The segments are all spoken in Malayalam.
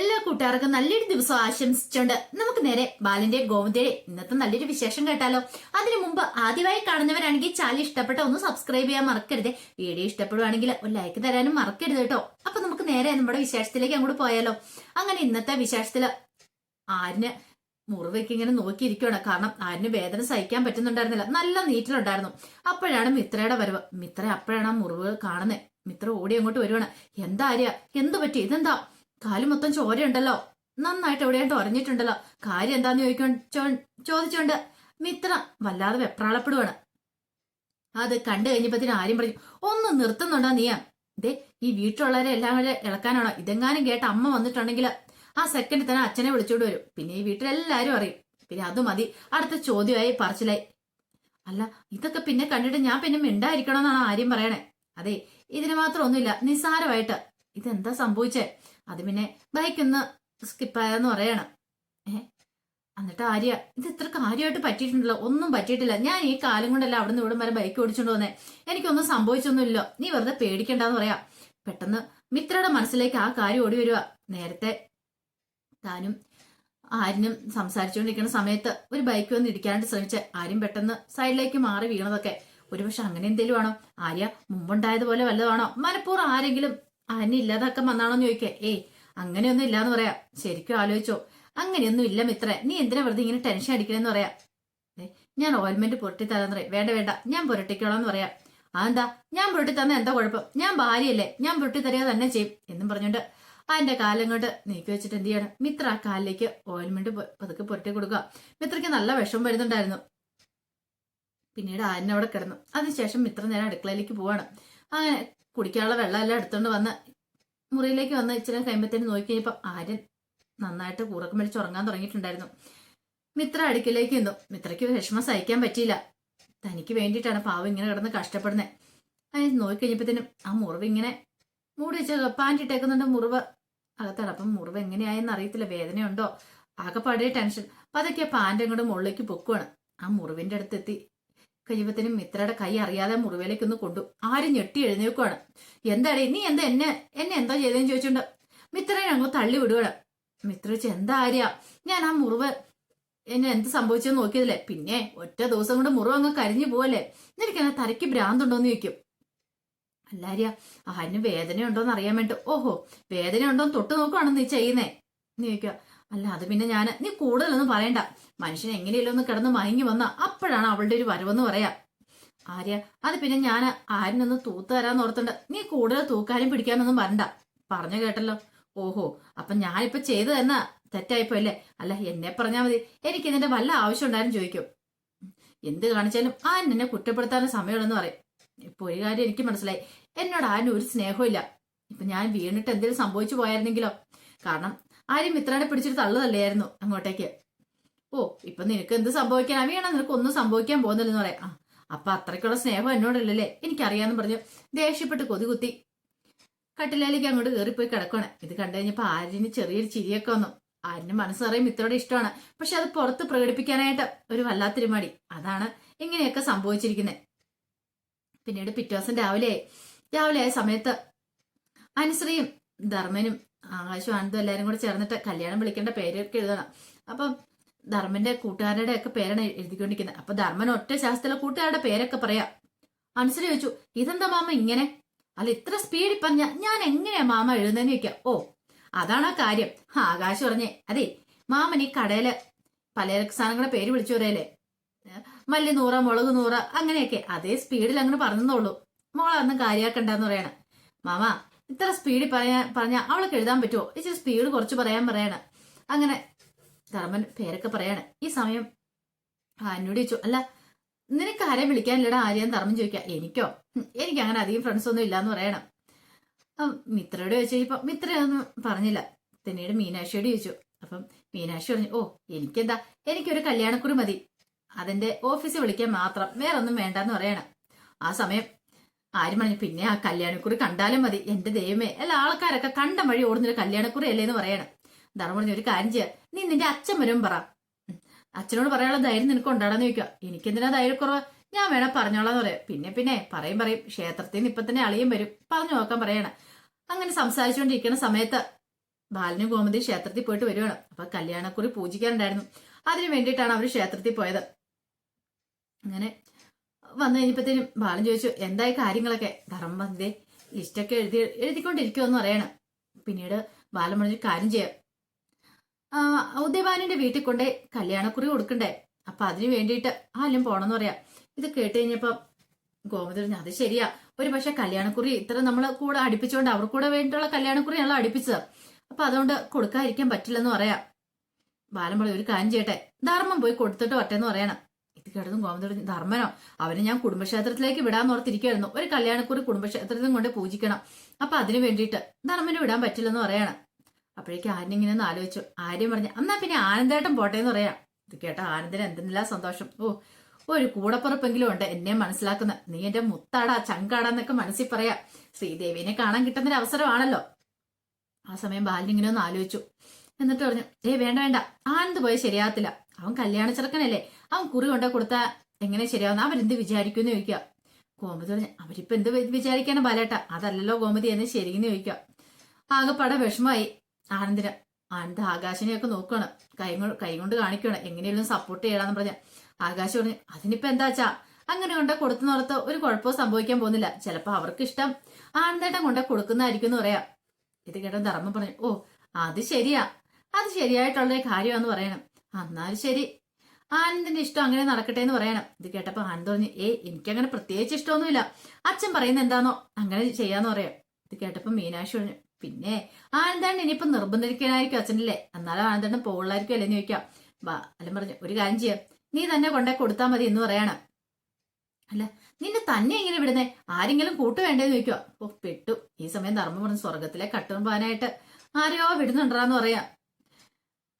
എല്ലാ കൂട്ടുകാർക്കും നല്ലൊരു ദിവസം ആശംസിച്ചുകൊണ്ട് നമുക്ക് നേരെ ബാലിന്റെ ഗോവിന്ദയുടെ ഇന്നത്തെ നല്ലൊരു വിശേഷം കേട്ടാലോ. അതിനു മുമ്പ് ആദ്യമായി കാണുന്നവരാണെങ്കിൽ ചാനൽ ഇഷ്ടപ്പെട്ട ഒന്ന് സബ്സ്ക്രൈബ് ചെയ്യാൻ മറക്കരുത്. വീഡിയോ ഇഷ്ടപ്പെടുവാണെങ്കിൽ ഒരു ലൈക്ക് തരാനും മറക്കരുത് കേട്ടോ. അപ്പൊ നമുക്ക് നേരെ നമ്മുടെ വിശേഷത്തിലേക്ക് അങ്ങോട്ട് പോയാലോ. അങ്ങനെ ഇന്നത്തെ വിശേഷത്തിൽ ആരിന് മുറിവേക്ക് ഇങ്ങനെ നോക്കിയിരിക്കുകയാണ് കാരണം ആരിന് വേദന സഹിക്കാൻ പറ്റുന്നുണ്ടായിരുന്നില്ല. നല്ല നീറ്റിലുണ്ടായിരുന്നു. അപ്പോഴാണ് മിത്രയുടെ വരവ്. മിത്ര അപ്പോഴാണ് ആ മുറിവ് കാണുന്നത് മിത്ര ഓടി അങ്ങോട്ട് വരുവാണ്. എന്താ ആര്യ? എന്ത് പറ്റി? ഇതെന്താ? കാൽ മൊത്തം ചോരയുണ്ടല്ലോ. നന്നായിട്ട് എവിടെയായിട്ട് ഉറഞ്ഞിട്ടുണ്ടല്ലോ കാര്യം എന്താന്ന് ചോദിക്കോ ചോദിച്ചോണ്ട്. മിത്ര വല്ലാതെ വെപ്രാളപ്പെടുവാണ്. അത് കണ്ടു കഴിഞ്ഞപ്പത്തിന് ആരും പറഞ്ഞു ഒന്ന് നിർത്തുന്നുണ്ടോ നീയാ ദേ ഈ വീട്ടിലുള്ളവരെ എല്ലാം കൂടെ ഇളക്കാനാണോ? ഇതെങ്ങാനും കേട്ട അമ്മ വന്നിട്ടുണ്ടെങ്കിൽ ആ സെക്കൻഡിൽ തന്നെ അച്ഛനെ വിളിച്ചോണ്ട് വരും. പിന്നെ ഈ വീട്ടിലെല്ലാരും അറിയും. പിന്നെ അത് മതി. അടുത്ത ചോദ്യമായി പറച്ചിലായി. അല്ല ഇതൊക്കെ പിന്നെ കണ്ടിട്ട് ഞാൻ പിന്നെ മിണ്ടായിരിക്കണമെന്നാണ് ആര്യം പറയണേ. അതെ ഇതിന് മാത്രം ഒന്നുമില്ല. നിസ്സാരമായിട്ട്. ഇതെന്താ സംഭവിച്ചേ? അത് പിന്നെ ബൈക്ക് ഒന്ന് സ്കിപ്പായെന്ന് പറയണം. ഏ? എന്നിട്ട് ആര്യ ഇത് ഇത്ര കാര്യമായിട്ട് പറ്റിയിട്ടുണ്ടല്ലോ. ഒന്നും പറ്റിയിട്ടില്ല. ഞാൻ ഈ കാലം കൊണ്ടല്ല അവിടെ നിന്ന് ഇവിടം വരെ ബൈക്ക് ഓടിച്ചോണ്ട് വന്നേ. എനിക്കൊന്നും സംഭവിച്ചൊന്നുമില്ലല്ലോ നീ വെറുതെ പേടിക്കണ്ടെന്ന് പറയാ. പെട്ടെന്ന് മിത്രയുടെ മനസ്സിലേക്ക് ആ കാര്യം ഓടി വരിക നേരത്തെ താനും ആരിനും സംസാരിച്ചുകൊണ്ടിരിക്കുന്ന സമയത്ത് ഒരു ബൈക്ക് വന്ന് ഇടിക്കാനായിട്ട് ശ്രമിച്ച ആര്യം പെട്ടെന്ന് സൈഡിലേക്ക് മാറി വീണതൊക്കെ. ഒരുപക്ഷെ അങ്ങനെ എന്തെങ്കിലും ആണോ? ആര്യ മുമ്പുണ്ടായതുപോലെ വല്ലതാണോ മനഃപൂർവം ആരെങ്കിലും ആര്യനെ ഇല്ലാതാക്കാൻ വന്നാണോന്ന് ചോദിക്കേ. ഏയ് അങ്ങനെയൊന്നും ഇല്ലാന്ന് പറയാ. ശരിക്കും ആലോചിച്ചോ. അങ്ങനെയൊന്നും ഇല്ല മിത്ര. നീ എന്തിനാ വെറുതെ ഇങ്ങനെ ടെൻഷൻ അടിക്കണെന്ന് പറയാ. ഞാൻ ഓയിൽമെന്റ് പുരട്ടി തരാന്ന് പറയും. വേണ്ട വേണ്ട. ഞാൻ പുരട്ടിക്കോളാന്ന് പറയാ. അതെന്താ? ഞാൻ പുരട്ടി തന്ന എന്താ കുഴപ്പം? ഞാൻ ഭാര്യയല്ലേ. ഞാൻ പുരട്ടി തരിക തന്നെ ചെയ്യും. എന്നും പറഞ്ഞുകൊണ്ട് അതിന്റെ കാലം കൊണ്ട് നീക്കി വെച്ചിട്ട് എന്ത് ചെയ്യണം? മിത്ര ആ കാലിലേക്ക് ഓയിൽമെന്റ് പതുക്കെ പുരട്ടി കൊടുക്കുക. മിത്രയ്ക്ക് നല്ല വിഷമം വരുന്നുണ്ടായിരുന്നു. പിന്നീട് ആനവിടെ കിടന്നു. അതിനുശേഷം മിത്ര നേരെ അടുക്കളയിലേക്ക് പോവാണ്. അങ്ങനെ കുടിക്കാനുള്ള വെള്ളം എല്ലാം എടുത്തോണ്ട് വന്ന് മുറിയിലേക്ക് വന്ന് ഇച്ചിരി കഴിയുമ്പത്തേന് കഴിഞ്ഞപ്പം ആര്യൻ നന്നായിട്ട് കൂറക്കം മേടിച്ച് ഉറങ്ങാൻ തുടങ്ങിയിട്ടുണ്ടായിരുന്നു. മിത്ര അടുക്കിലേക്ക് നിന്നു മിത്രയ്ക്ക് വിഷമം സഹിക്കാൻ പറ്റിയില്ല. തനിക്ക് വേണ്ടിയിട്ടാണ് പാവം ഇങ്ങനെ കിടന്ന് കഷ്ടപ്പെടുന്നത് അതിന് നോക്കി കഴിഞ്ഞപ്പോഴത്തേനും ആ മുറിവ് ഇങ്ങനെ മൂടി വെച്ച പാന്റ് ഇട്ടേക്കുന്നുണ്ട് മുറിവ്. അകത്താണ്. അപ്പം മുറിവ് എങ്ങനെയായെന്ന് അറിയത്തില്ല. വേദനയുണ്ടോ? ആകെപ്പാടെ ടെൻഷൻ. അപ്പൊ അതൊക്കെ പാന്റ് അങ്ങോട്ട് മുകളിലേക്ക് പൊക്കുവാണ്. ആ മുറിവിന്റെ അടുത്തെത്തി. കഴിയുമ്പത്തേനും മിത്രയുടെ കൈ അറിയാതെ മുറിവിലേക്ക് ഒന്ന് കൊണ്ടു. ആരും ഞെട്ടി എഴുന്നേക്കുവാണ് എന്താടേ നീ എന്താ എന്നെ എന്നെ എന്താ ചെയ്തതെന്ന് ചോദിച്ചുണ്ട്. മിത്രനെ അങ്ങ് തള്ളി വിടുകയാണ് മിത്ര ചോദിച്ചു എന്താ ആര്യ? ഞാൻ ആ മുറിവ് എന്നെ എന്ത് സംഭവിച്ചെന്ന് നോക്കിയതല്ലേ? പിന്നെ ഒറ്റ ദിവസം കൊണ്ട് മുറിവ് അങ്ങ് കരിഞ്ഞു പോവല്ലേ? നിനക്ക് എന്നെ തലയ്ക്ക് ഭ്രാന്തുണ്ടോന്ന് ചോദിക്കും. അല്ലാര്യ ആരിന് വേദനയുണ്ടോന്ന് അറിയാൻ വേണ്ടി. ഓഹോ വേദന ഉണ്ടോന്ന് തൊട്ട് നോക്കുവാണെന്ന് നീ ചെയ്യുന്നേ? നീ ചോദിക്കുക അല്ല അത് പിന്നെ ഞാൻ നീ കൂടുതലൊന്നും പറയണ്ട. മനുഷ്യൻ എങ്ങനെയല്ലോ ഒന്ന് കിടന്ന് മയങ്ങി വന്ന അപ്പോഴാണ് അവളുടെ ഒരു വരവെന്ന് പറയാ. ആര്യ അത് പിന്നെ ഞാൻ ആരിനൊന്ന് തൂത്ത് തരാന്ന് ഓർത്തുണ്ട് നീ കൂടുതൽ തൂക്കാനും പിടിക്കാനൊന്നും വരണ്ട. പറഞ്ഞു കേട്ടല്ലോ. ഓഹോ അപ്പൊ ഞാനിപ്പോ ചെയ്തു തന്ന തെറ്റായിപ്പോ അല്ലേ അല്ല എന്നെ പറഞ്ഞാ മതി. എനിക്ക് ഇതിന്റെ വല്ല ആവശ്യം ഉണ്ടായാലും ചോദിക്കും. എന്ത് കാണിച്ചാലും ആ എന്നെ കുറ്റപ്പെടുത്താൻ സമയമുള്ളെന്ന് പറയും. ഇപ്പൊ ഒരു കാര്യം എനിക്ക് മനസ്സിലായി. എന്നോട് ആരും ഒരു സ്നേഹവും ഇല്ല ഇപ്പൊ ഞാൻ വീണിട്ട് എന്തെങ്കിലും സംഭവിച്ചു പോയായിരുന്നെങ്കിലോ? കാരണം ആരും മിത്രനെ പിടിച്ചിട്ട് തള്ളുതല്ലായിരുന്നു അങ്ങോട്ടേക്ക്. ഓ ഇപ്പൊ നിനക്ക് എന്ത് സംഭവിക്കാൻ? വീണ നിനക്ക് ഒന്നും സംഭവിക്കാൻ പോകുന്നില്ലെന്ന് പറയാം. ആ അപ്പൊ അത്രയ്ക്കുള്ള സ്നേഹം എന്നോടല്ലല്ലേ? എനിക്കറിയാന്ന് പറഞ്ഞു ദേഷ്യപ്പെട്ട് കൊതികുത്തി. കട്ടിലേലേക്ക് അങ്ങോട്ട് കയറിപ്പോയി കിടക്കണേ ഇത് കണ്ടു കഴിഞ്ഞപ്പോ ആര്യന് ചെറിയൊരു ചിരിയൊക്കെ വന്നു. ആര്യന് മനസ്സറിയും നിറയെ മിത്രയുടെ ഇഷ്ടമാണ്. പക്ഷെ അത് പുറത്ത് പ്രകടിപ്പിക്കാനായിട്ട് ഒരു വല്ലാത്തൊരു മടി അതാണ് ഇങ്ങനെയൊക്കെ സംഭവിച്ചിരിക്കുന്നത് പിന്നീട് പിറ്റേ ദിവസം രാവിലെ രാവിലെ ആയ സമയത്ത് അനുശ്രീയും ധർമ്മനും ആകാശവും ആനന്ദും എല്ലാരും കൂടെ ചേർന്നിട്ട് കല്യാണം വിളിക്കേണ്ട പേരൊക്കെ എഴുതണം. അപ്പം ധർമ്മന്റെ കൂട്ടുകാരുടെ ഒക്കെ പേരാണ് എഴുതിക്കൊണ്ടിരിക്കുന്നത്. അപ്പൊ ധർമ്മൻ ഒറ്റ ശാസ്ത്രത്തിലെ കൂട്ടുകാരുടെ പേരൊക്കെ പറയാം. അനുസരി ചോദിച്ചു ഇതെന്താ മാമ ഇങ്ങനെ? അല്ല ഇത്ര സ്പീഡിൽ പറഞ്ഞ ഞാൻ എങ്ങനെയാ മാമ എഴുതുന്നതെന്ന് ചോദിക്കാം. ഓ അതാണ് ആ കാര്യം. ആകാശ് പറഞ്ഞേ അതെ മാമൻ ഈ കടയിൽ പലചരക്ക് സാധനങ്ങളുടെ പേര് വിളിച്ചു പറയല്ലേ? മല്ലി നൂറ മുളക് നൂറ അങ്ങനെയൊക്കെ. അതേ സ്പീഡിൽ അങ്ങനെ പറഞ്ഞെന്നുള്ളൂ മോളെ അന്ന് കാര്യമാക്കണ്ടെന്ന് പറയണം. മാമ ഇത്ര സ്പീഡിൽ പറയാൻ പറഞ്ഞാൽ അവൾക്ക് എഴുതാൻ പറ്റുമോ ഇച്ചിരി സ്പീഡ് കുറച്ച് പറയാൻ പറയാണ്. അങ്ങനെ ധർമ്മൻ പേരൊക്കെ പറയാണ്. ഈ സമയം ആ എന്നോട് ചോദിച്ചു അല്ല നിനക്ക് ആരെ വിളിക്കാനില്ലടാ ആരെയും ധർമ്മം ചോദിക്കാം. എനിക്കോ? എനിക്ക് അങ്ങനെ അധികം ഫ്രണ്ട്സ് ഒന്നും ഇല്ലാന്ന് പറയണം. മിത്രയോട് ചോദിച്ചു ഇപ്പൊ മിത്രയൊന്നും പറഞ്ഞില്ല. പിന്നീട് മീനാക്ഷിയോട് ചോദിച്ചു അപ്പം മീനാക്ഷി പറഞ്ഞു ഓ എനിക്കെന്താ? എനിക്കൊരു കല്യാണക്കുറി മതി. അതിന്റെ ഓഫീസിൽ വിളിക്കാൻ മാത്രം. വേറെ ഒന്നും വേണ്ടെന്ന് പറയണം. ആ സമയം ആരും പറഞ്ഞു പിന്നെ ആ കല്യാണക്കുറി കണ്ടാലും മതി. എന്റെ ദൈവമേ. അല്ല ആൾക്കാരൊക്കെ കണ്ട വഴി ഓടുന്നൊരു കല്യാണക്കുറി അല്ലേ എന്ന് പറയണം. ധർമ്മ പറഞ്ഞു ഒരു കാര്യം ചെയ്യാം. നീ നിന്റെ അച്ഛൻ വരും പറ. അച്ഛനോട് പറയാനുള്ള ധൈര്യം നിനക്ക് ഉണ്ടാടാന്ന് ചോദിക്കുക. എനിക്കെന്തിനാ ധൈര്യക്കുറവ്? ഞാൻ വേണം പറഞ്ഞോളാന്ന് പറയാം. പിന്നെ പിന്നെ പറയും പറയും. ക്ഷേത്രത്തിൽ നിന്ന് ഇപ്പൊ തന്നെ അളിയും വരും. പറഞ്ഞു നോക്കാൻ പറയണം. അങ്ങനെ സംസാരിച്ചുകൊണ്ടിരിക്കുന്ന സമയത്ത് ബാലനും ഗോമതി ക്ഷേത്രത്തിൽ പോയിട്ട് വരുവാണ്. അപ്പൊ കല്യാണക്കുറി പൂജിക്കാനുണ്ടായിരുന്നു. അതിനു വേണ്ടിയിട്ടാണ് അവർ ക്ഷേത്രത്തിൽ പോയത്. അങ്ങനെ വന്നു കഴിഞ്ഞപ്പോഴത്തേനും ബാലൻ ചോദിച്ചു എന്തായി കാര്യങ്ങളൊക്കെ? ധർമ്മന്തേ ലിസ്റ്റൊക്കെ എഴുതി എഴുതിക്കൊണ്ടിരിക്കുമെന്ന് പറയണം. പിന്നീട് ബാലൻ പറഞ്ഞു കാര്യം ചെയ്യാം. ആ, ഉദയഭാനുവിന്റെ വീട്ടിൽ കൊണ്ടേ കല്യാണക്കുറി കൊടുക്കണ്ടേ? അപ്പൊ അതിനു വേണ്ടിയിട്ട് ആലും പോണെന്ന് പറയാം. ഇത് കേട്ട് കഴിഞ്ഞപ്പോ ഗോമതി പറഞ്ഞു അത് ശരിയാ. ഒരു പക്ഷെ കല്യാണക്കുറി ഇത്ര നമ്മൾ കൂടെ അടുപ്പിച്ചുകൊണ്ട് അവർ കൂടെ വേണ്ടിയിട്ടുള്ള കല്യാണക്കുറിയാണല്ലോ അടുപ്പിച്ചത്. അപ്പൊ അതുകൊണ്ട് കൊടുക്കാതിരിക്കാൻ പറ്റില്ലെന്ന് പറയാം. ബാലൻ പറഞ്ഞു ഒരു കാര്യം ചെയ്യട്ടെ. ധർമ്മം പോയി കൊടുത്തിട്ട് വട്ടെന്ന് പറയണം. കേട്ടതും ഗോമതി ധർമ്മനോ അവനെ ഞാൻ കുടുംബക്ഷേത്രത്തിലേക്ക് വിടാൻ ഓർത്തിരിക്കുകയായിരുന്നു. ഒരു കല്യാണക്കുറി കുടുംബക്ഷേത്രത്തിനും കൊണ്ട് പൂജിക്കണം. അപ്പൊ അതിനു വേണ്ടിയിട്ട് ധർമ്മനെ വിടാൻ പറ്റില്ലെന്ന് പറയണം. അപ്പോഴേക്ക് ആര്യൻ ഇങ്ങനെ ഒന്ന് ആലോചിച്ചു. ആര്യം പറഞ്ഞു എന്നാ പിന്നെ ആനന്ദേട്ടൻ പോട്ടെ എന്ന് പറയാം. ഇത് കേട്ട ആനന്ദിന് എന്തെന്നില്ല സന്തോഷം. ഓ ഒരു കൂടപ്പുറപ്പെങ്കിലും ഉണ്ട് എന്നെ മനസ്സിലാക്കുന്ന. നീ എന്റെ മുത്താടാ ചങ്കാടാ എന്നൊക്കെ മനസ്സിൽ പറയാം. ശ്രീദേവിനെ കാണാൻ കിട്ടുന്നൊരു അവസരമാണല്ലോ ആ സമയം ബാലിനിങ്ങനെ ഒന്ന് ആലോചിച്ചു. എന്നിട്ട് പറഞ്ഞു ഏ വേണ്ട വേണ്ട. ആനന്ദ് പോയ ശരിയാകത്തില്ല അവൻ കല്യാണ ചെറുക്കനല്ലേ അവൻ കുറി കൊണ്ട കൊടുത്ത എങ്ങനെ ശരിയാവുന്ന അവരെന്ത് വിചാരിക്കുമെന്ന് ചോദിക്കുക. ഗോമതി പറഞ്ഞു അവരിപ്പോ എന്ത് വി- ബലേട്ട? അതല്ലല്ലോ ഗോമതി എന്ന് ശരിയെന്ന് ചോദിക്കുക. ആകെപ്പാടെ വിഷമമായി. ആനന്ദിന് ആനന്ദ് ആകാശിനെയൊക്കെ നോക്കുകയാണ് കൈ കൊണ്ട് കൈ കൊണ്ട് കാണിക്കുകയാണ് എങ്ങനെയെങ്കിലും സപ്പോർട്ട് ചെയ്യണമെന്ന് പറഞ്ഞ. ആകാശ് പറഞ്ഞു അതിനിപ്പോ എന്താച്ചാ അങ്ങനെ കൊടുത്തു കൊടുത്തുന്നോർത്ത് ഒരു കുഴപ്പവും സംഭവിക്കാൻ പോകുന്നില്ല. ചിലപ്പോ അവർക്ക് ഇഷ്ടം ആനന്ദേട്ടൻ കൊണ്ട കൊടുക്കുന്നതായിരിക്കും എന്ന് പറയാം. ഇത് കേട്ടോ ധർമ്മം പറഞ്ഞു ഓ അത് ശരിയാ. അത് ശരിയായിട്ടുള്ള കാര്യമാണെന്ന് പറയണം. എന്നാലും ശരി. ആനന്ദിന്റെ ഇഷ്ടം അങ്ങനെ നടക്കട്ടെ എന്ന് പറയണം. ഇത് കേട്ടപ്പോ ആനന്ദ് പറഞ്ഞു ഏ എനിക്കങ്ങനെ പ്രത്യേകിച്ച് ഇഷ്ടമൊന്നുമില്ല. അച്ഛൻ പറയുന്ന എന്താണോ അങ്ങനെ ചെയ്യാന്ന് പറയാം. ഇത് കേട്ടപ്പോ മീനാക്ഷി പറഞ്ഞു പിന്നെ ആനന്ദാണ് ഇനിയിപ്പോ നിർബന്ധിക്കാനായിരിക്കും അച്ഛനല്ലേ? എന്നാലും ആനന്ദണ്ണൻ പോകുള്ളായിരിക്കും അല്ലെന്ന് ചോദിക്കാം. വാ അല്ല പറഞ്ഞു ഒരു കാര്യം ചെയ്യാം. നീ തന്നെ കൊണ്ടേ കൊടുത്താൽ മതി എന്ന് പറയണം. അല്ല നിന്നെ തന്നെ ഇങ്ങനെ വിടുന്നേ? ആരെങ്കിലും കൂട്ട് വേണ്ടേന്ന് ചോദിക്കുക ഓ പെട്ടു. ഈ സമയം ധർമ്മം പറഞ്ഞു സ്വർഗത്തിലെ കട്ടുമ്പാനായിട്ട് ആരെയോ വിടുന്നുണ്ടാന്ന് പറയാം.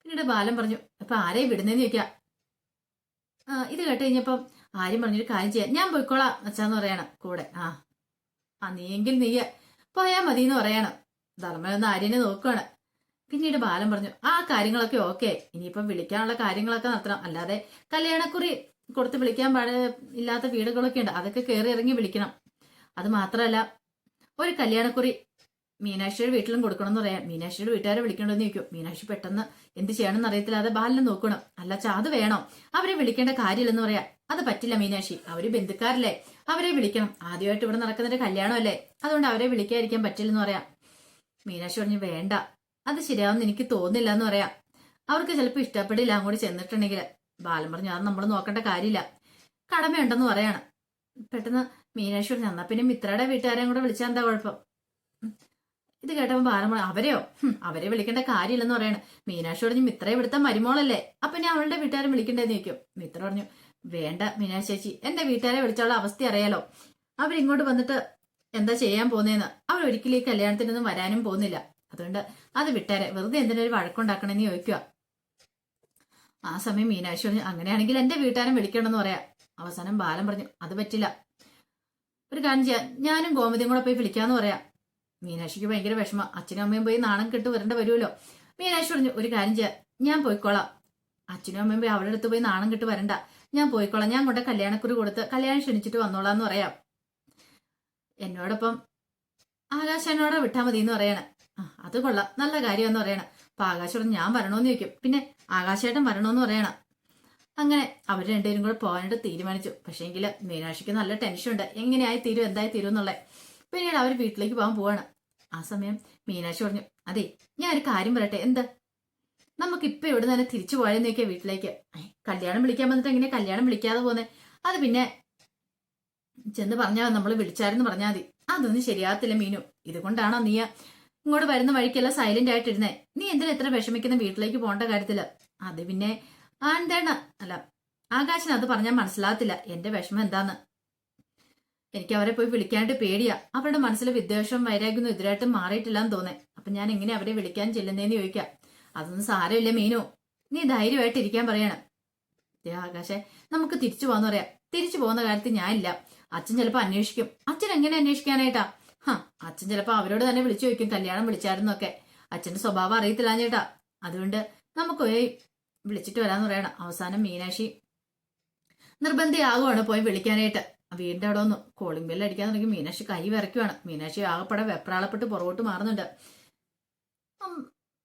പിന്നീട് ബാലൻ പറഞ്ഞു അപ്പൊ ആരെയും വിടുന്നേന്ന് ചോദിക്കാം. ആ ഇത് കേട്ട് കഴിഞ്ഞപ്പം ആര്യം പറഞ്ഞൊരു കാര്യം ചെയ്യാം. ഞാൻ പോയിക്കോളാം അച്ഛാന്ന് പറയണം കൂടെ. ആ ആ നീയെങ്കിൽ നീ പോയാ മതി എന്ന് പറയണം ധർമ്മനൊന്ന് ആര്യനെ നോക്കുകയാണ് പിന്നീട് ബാലൻ പറഞ്ഞു ആ കാര്യങ്ങളൊക്കെ ഓക്കെ. ഇനിയിപ്പം വിളിക്കാനുള്ള കാര്യങ്ങളൊക്കെ നടത്തണം. അല്ലാതെ കല്യാണക്കുറി കൊടുത്ത് വിളിക്കാൻ പാട ഇല്ലാത്ത വീടുകളൊക്കെ ഉണ്ട്. അതൊക്കെ കയറി ഇറങ്ങി വിളിക്കണം. അത് മാത്രമല്ല ഒരു കല്യാണക്കുറി മീനാക്ഷിയുടെ വീട്ടിലും കൊടുക്കണമെന്ന് പറയാം. മീനാക്ഷിയുടെ വീട്ടുകാരെ വിളിക്കണമെന്ന് ചോദിക്കും. മീനാക്ഷി പെട്ടെന്ന് എന്ത് ചെയ്യണമെന്ന് അറിയത്തില്ലാതെ ബാലിനെ നോക്കണം. അല്ല അത് വേണോ. അവരെ വിളിക്കേണ്ട കാര്യമില്ലെന്ന് പറയാം. അത് പറ്റില്ല മീനാക്ഷി. അവർ ബന്ധുക്കാരല്ലേ. അവരെ വിളിക്കണം. ആദ്യമായിട്ട് ഇവിടെ നടക്കുന്നൊരു കല്യാണമല്ലേ. അതുകൊണ്ട് അവരെ വിളിക്കാതിരിക്കാൻ പറ്റില്ലെന്ന് പറയാം. മീനാക്ഷി പറഞ്ഞു വേണ്ട. അത് ശരിയാവുമെന്ന് എനിക്ക് തോന്നില്ല എന്ന് പറയാം. അവർക്ക് ചിലപ്പോൾ ഇഷ്ടപ്പെടില്ല അങ്ങോട്ട് ചെന്നിട്ടുണ്ടെങ്കിൽ. ബാലൻ പറഞ്ഞു അത് നമ്മൾ നോക്കേണ്ട കാര്യമില്ല. കടമയുണ്ടെന്ന് പറയാണ്. പെട്ടെന്ന് മീനാക്ഷി പറഞ്ഞു എന്നാ പിന്നെ മിത്രയുടെ വീട്ടുകാരെയും കൂടെ വിളിച്ചാൽ എന്താ കുഴപ്പം. ഇത് കേട്ടപ്പോൾ പറഞ്ഞു അവരെയോ? അവരെ വിളിക്കേണ്ട കാര്യമില്ലെന്ന് പറയാണ്. മീനാക്ഷി പറഞ്ഞു മിത്രയെ ഇവിടുത്തെ മരുമോളല്ലേ? അപ്പൊ ഞാൻ അവളുടെ വീട്ടുകാരെ വിളിക്കണ്ടേന്ന് ചോദിക്കും. മിത്ര പറഞ്ഞു വേണ്ട മീനാക്ഷി ചേച്ചി എന്റെ വീട്ടുകാരെ വിളിച്ചുള്ള അവസ്ഥ അറിയാലോ. അവരിങ്ങോട്ട് വന്നിട്ട് എന്താ ചെയ്യാൻ പോകുന്നതെന്ന് അവർ ഒരിക്കലും ഈ കല്യാണത്തിനൊന്നും വരാനും പോകുന്നില്ല. അതുകൊണ്ട് അത് വിട്ടേരെ. വെറുതെ എന്തിനൊരു വഴക്കുണ്ടാക്കണമെന്ന് ചോദിക്കുക ആ സമയം മീനാക്ഷി പറഞ്ഞു അങ്ങനെയാണെങ്കിൽ എന്റെ വീട്ടുകാരൻ വിളിക്കണമെന്ന് പറയാം. അവസാനം ബാലൻ പറഞ്ഞു അത് പറ്റില്ല. ഒരു കാര്യം ചെയ്യാം. ഞാനും ഗോമതിയും കൂടെ പോയി വിളിക്കാന്ന് പറയാം. മീനാക്ഷിക്ക് ഭയങ്കര വിഷമം. അച്ഛനും അമ്മയും പോയി നാണം കെട്ട് വരേണ്ട വരുമല്ലോ. മീനാക്ഷി പറഞ്ഞു ഒരു കാര്യം ചെയ്യാം. ഞാൻ പോയിക്കോളാം. അച്ഛനും അമ്മയും പോയി അവളുടെ അടുത്ത് പോയി നാണം കെട്ട് വരണ്ട. ഞാൻ പോയിക്കോളാം. ഞാൻ കൊണ്ട് കല്യാണക്കുറി കൊടുത്ത് കല്യാണം ക്ഷണിച്ചിട്ട് വന്നോളാന്ന് പറയാം. എന്നോടൊപ്പം ആകാശ എന്നോടെ വിട്ടാ മതി എന്ന് പറയണേ അത് കൊള്ളാം. നല്ല കാര്യമെന്ന് പറയണേ. അപ്പൊ ആകാശോട് ഞാൻ വരണോന്ന് ചോദിക്കും. പിന്നെ ആകാശേട്ടൻ വരണോന്ന് പറയണം. അങ്ങനെ അവർ രണ്ടുപേരും കൂടെ പോകാനായിട്ട് തീരുമാനിച്ചു. പക്ഷേങ്കിൽ മീനാക്ഷിക്ക് നല്ല ടെൻഷൻ ഉണ്ട് എങ്ങനെയായി തീരും? എന്തായി തീരും എന്നുള്ളത്. പിന്നീട് അവർ വീട്ടിലേക്ക് പോകാൻ പോവാണ്. ആ സമയം മീനാക്ഷി പറഞ്ഞു അതെ ഞാൻ ഒരു കാര്യം പറയട്ടെ എന്താ? നമുക്ക് ഇപ്പൊ ഇവിടെ തന്നെ തിരിച്ചു പോയെന്ന് നോക്കിയാ വീട്ടിലേക്ക്. കല്യാണം വിളിക്കാൻ വന്നിട്ട് എങ്ങനെ കല്യാണം വിളിക്കാതെ പോന്നെ അത് പിന്നെ ചെന്ന് പറഞ്ഞാ നമ്മൾ വിളിച്ചായിരുന്നു പറഞ്ഞാൽ മതി. അതൊന്നും ശരിയാകത്തില്ല മീനു. ഇതുകൊണ്ടാണോ നീ ഇങ്ങോട്ട് വരുന്ന വഴിക്കെല്ലാം സൈലന്റ് ആയിട്ടിരുന്നേ നീ എന്തിനാ എത്ര വിഷമിക്കുന്ന വീട്ടിലേക്ക് പോകേണ്ട കാര്യത്തിൽ? അത് പിന്നെ ആ എന്താണ് അല്ല ആകാശന് അത് പറഞ്ഞാൽ മനസ്സിലാകത്തില്ല. എന്റെ വിഷമം എന്താന്ന്? എനിക്ക് അവരെ പോയി വിളിക്കാനായിട്ട് പേടിയാ. അവരുടെ മനസ്സിൽ വിദ്വേഷം വൈരാഗ്യവും എതിരായിട്ട് മാറിയിട്ടില്ലാന്ന് തോന്നേ. അപ്പൊ ഞാൻ എങ്ങനെ അവരെ വിളിക്കാൻ ചെല്ലുന്നേന്ന് ചോദിക്കാം. അതൊന്നും സാരമില്ല മീനു. നീ ധൈര്യമായിട്ട് ഇരിക്കാൻ പറയണം. ദേ ആകാശെ നമുക്ക് തിരിച്ചു പോകാന്ന് പറയാം. തിരിച്ചു പോകുന്ന കാര്യത്തിൽ ഞാനില്ല അച്ഛൻ ചിലപ്പോ അന്വേഷിക്കും. അച്ഛൻ എങ്ങനെ അന്വേഷിക്കാനായിട്ടാ? ഹാ അച്ഛൻ ചിലപ്പോ അവരോട് തന്നെ വിളിച്ചു ചോദിക്കും കല്യാണം വിളിച്ചായിരുന്നൊക്കെ. അച്ഛന്റെ സ്വഭാവം അറിയത്തില്ല ചേട്ടാ. അതുകൊണ്ട് നമുക്ക് പോയി വിളിച്ചിട്ട് വരാന്ന് പറയണം. അവസാനം മീനാക്ഷി നിർബന്ധിയാകുവാണ് പോയി വിളിക്കാനായിട്ട്. വീടിന്റെ അവിടെ ഒന്ന് കോളിംഗ് ബെല്ല് അടിക്കാൻ തുടങ്ങി. മീനാക്ഷി കൈ വിറയ്ക്കുവാണ്. മീനാക്ഷി ആകപ്പെടെ വെപ്രാളപ്പെട്ട് പുറകോട്ട് മാറുന്നുണ്ട്.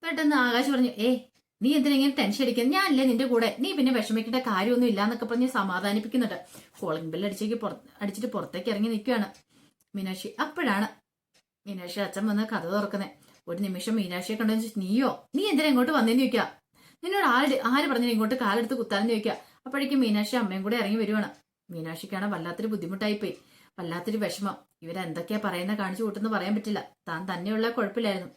പെട്ടെന്ന് ആകാശ് പറഞ്ഞു ഏ നീ എന്തിനെങ്ങനെ ടെൻഷൻ അടിക്കുന്നത് ഞാൻ അല്ലേ നിന്റെ കൂടെ. നീ പിന്നെ വിഷമിക്കേണ്ട കാര്യമൊന്നും ഇല്ല എന്നൊക്കെ പറഞ്ഞ് സമാധാനിപ്പിക്കുന്നുണ്ട്. കോളിംഗ് ബെല്ല് അടിച്ചേക്ക് അടിച്ചിട്ട് പുറത്തേക്ക് ഇറങ്ങി നിൽക്കുകയാണ് മീനാക്ഷി അപ്പോഴാണ്. മീനാക്ഷി അച്ഛൻ വന്ന് കഥ തുറക്കുന്നത് ഒരു നിമിഷം മീനാക്ഷിയെ കണ്ടെന്ന് വെച്ചാൽ നീയോ? നീ എന്തിനാ ഇങ്ങോട്ട് വന്നേന്ന് ചോദിക്കുക? നിന്നോട് ആര് ആര് പറഞ്ഞു ഇങ്ങോട്ട് കാലെടുത്ത് കുത്താനെന്ന് ചോദിക്കുക? അപ്പോഴേക്കും മീനാക്ഷി അമ്മയും കൂടെ ഇറങ്ങി വരുവാണ്. മീനാക്ഷിക്കാണ് വല്ലാത്തൊരു ബുദ്ധിമുട്ടായിപ്പോയി. വല്ലാത്തൊരു വിഷമം. ഇവരെന്തൊക്കെയാ പറയുന്ന കാണിച്ചു കൂട്ടെന്ന് പറയാൻ പറ്റില്ല. താൻ തന്നെയുള്ള കുഴപ്പമില്ലായിരുന്നു.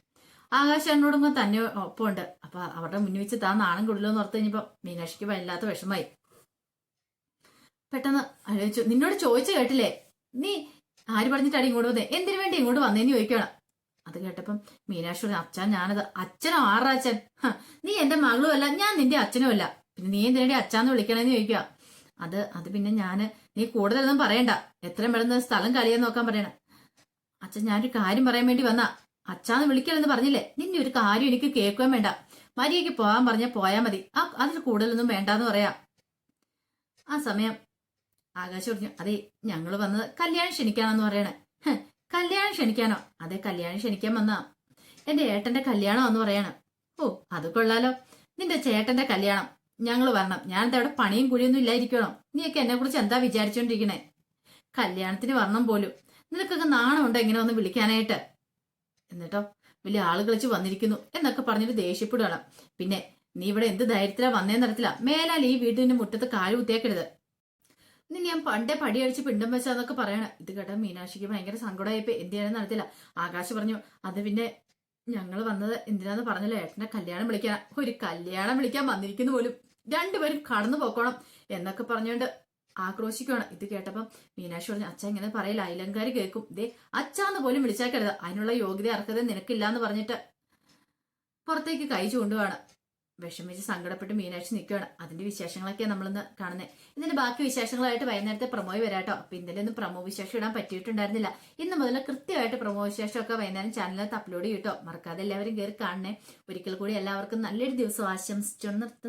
ആകാശനോടും തന്നെ ഒപ്പമുണ്ട്. അപ്പൊ അവരുടെ മുന്നിൽ വെച്ച് താൻ നാണം കൊള്ളില്ലെന്ന് ഓർത്ത് കഴിഞ്ഞപ്പോ മീനാക്ഷിക്ക് വല്ലാത്ത വിഷമായി പെട്ടെന്ന് ആലോചിച്ചു നിന്നോട് ചോദിച്ചു കേട്ടില്ലേ? നീ ആര് പറഞ്ഞിട്ടാണ് ഇങ്ങോട്ട് വന്നേ? എന്തിനു വേണ്ടി ഇങ്ങോട്ട് വന്നേന്ന് ചോദിക്കണം അത് കേട്ടപ്പം മീനാക്ഷി അച്ഛൻ ഞാനത്. അച്ഛനോ ആറാച്ചൻ? നീ എന്റെ മകളും അല്ല ഞാൻ നിന്റെ അച്ഛനും അല്ല. പിന്നെ നീ എന്തിനടി അച്ഛാന്ന് വിളിക്കണേന്ന് ചോദിക്കുക. അത് അത് പിന്നെ ഞാൻ നീ കൂടുതലൊന്നും പറയണ്ട. എത്രയും പെട്ടെന്ന് സ്ഥലം കളിയാൻ നോക്കാൻ പറയണം. അച്ഛൻ ഞാനൊരു കാര്യം പറയാൻ വേണ്ടി വന്നാ. അച്ഛാന്ന് വിളിക്കലെന്ന് പറഞ്ഞില്ലേ? നിന്റെ ഒരു കാര്യം എനിക്ക് കേൾക്കുകയും വേണ്ട. മരിയയ്ക്ക് പോകാൻ പറഞ്ഞാൽ പോയാൽ മതി. ആ അതിൽ കൂടുതലൊന്നും വേണ്ടാന്ന് പറയാ. ആ സമയം ആകാശ് പറഞ്ഞു അതെ ഞങ്ങൾ വന്നത് കല്യാണം ക്ഷണിക്കാണെന്ന് പറയണേ. കല്യാണം ക്ഷണിക്കാനോ? അതെ കല്യാണം ക്ഷണിക്കാൻ വന്നാ. എന്റെ ഏട്ടന്റെ കല്യാണം എന്ന് പറയണം. ഓ അത് കൊള്ളാലോ. നിന്റെ ചേട്ടന്റെ കല്യാണം. ഞങ്ങൾ വരണം. ഞാൻ അവിടെ പണിയും കുഴിയൊന്നും ഇല്ലായിരിക്കണം. നീയൊക്കെ എന്നെ കുറിച്ച് എന്താ വിചാരിച്ചോണ്ടിരിക്കണേ? കല്യാണത്തിന് വരണം പോലും. നിനക്കൊക്കെ നാണമുണ്ടോ എങ്ങനെ ഒന്ന് വിളിക്കാനായിട്ട്? എന്നിട്ടോ വലിയ ആൾ കളിച്ച് വന്നിരിക്കുന്നു എന്നൊക്കെ പറഞ്ഞിട്ട് ദേഷ്യപ്പെടുകയാണ്. പിന്നെ നീ ഇവിടെ എന്ത് ധൈര്യത്തിലാ വന്നേന്ന് അറിയത്തില്ല. മേലാൽ ഈ വീടിന്റെ മുറ്റത്ത് കാൽ കുത്തിയേക്കരുത്. നിന്നെ ഞാൻ പണ്ടേ പടിയടിച്ച് പിണ്ടം വെച്ചാന്നൊക്കെ പറയണ. ഇത് കേട്ട മീനാക്ഷിക്ക് ഭയങ്കര സങ്കടമായിപ്പോ എന്ത് ചെയ്യണമെന്ന് അറിയത്തില്ല. ആകാശ് പറഞ്ഞു അത് പിന്നെ ഞങ്ങൾ വന്നത് എന്തിനാന്ന് പറഞ്ഞല്ലോ. ഏട്ടനെ കല്യാണം വിളിക്കാൻ ഒരു കല്യാണം വിളിക്കാൻ വന്നിരിക്കുന്നു പോലും. രണ്ടുപേരും കടന്നു പോക്കോണം എന്നൊക്കെ പറഞ്ഞുകൊണ്ട് ആക്രോശിക്കുവാണ്. ഇത് കേട്ടപ്പം മീനാക്ഷി പറഞ്ഞു അച്ഛ ഇങ്ങനെ പറയില്ല? അയലങ്കാരി കേൾക്കും. ദേ അച്ഛാന്ന് പോലും വിളിച്ചേക്കരുത്. അതിനുള്ള യോഗ്യത അർഹത നിനക്കില്ല എന്ന് പറഞ്ഞിട്ട് പുറത്തേക്ക് കൈ ചൂണ്ടുവാണ്. വിഷമിച്ച് സങ്കടപ്പെട്ട് മീനാക്ഷി നിൽക്കുകയാണ് അതിന്റെ വിശേഷങ്ങളൊക്കെയാണ് നമ്മളിന്ന് കാണുന്നത് ഇതിന്റെ ബാക്കി വിശേഷങ്ങളായിട്ട് വൈകുന്നേരത്തെ പ്രമോ വരാട്ടോ. അപ്പൊ ഇന്നലെ ഒന്നും പ്രമോ വിശേഷം ഇടാൻ പറ്റിയിട്ടുണ്ടായിരുന്നില്ല. ഇന്ന് മുതൽ കൃത്യമായിട്ട് പ്രമോ വിശേഷമൊക്കെ വൈകുന്നേരം ചാനലിനകത്ത് അപ്ലോഡ് ചെയ്യട്ടോ മറക്കാതെ എല്ലാവരും കയറി കാണണേ. ഒരിക്കൽ കൂടി എല്ലാവർക്കും നല്ലൊരു ദിവസം ആശംസിച്ചു നിർത്തുന്നു.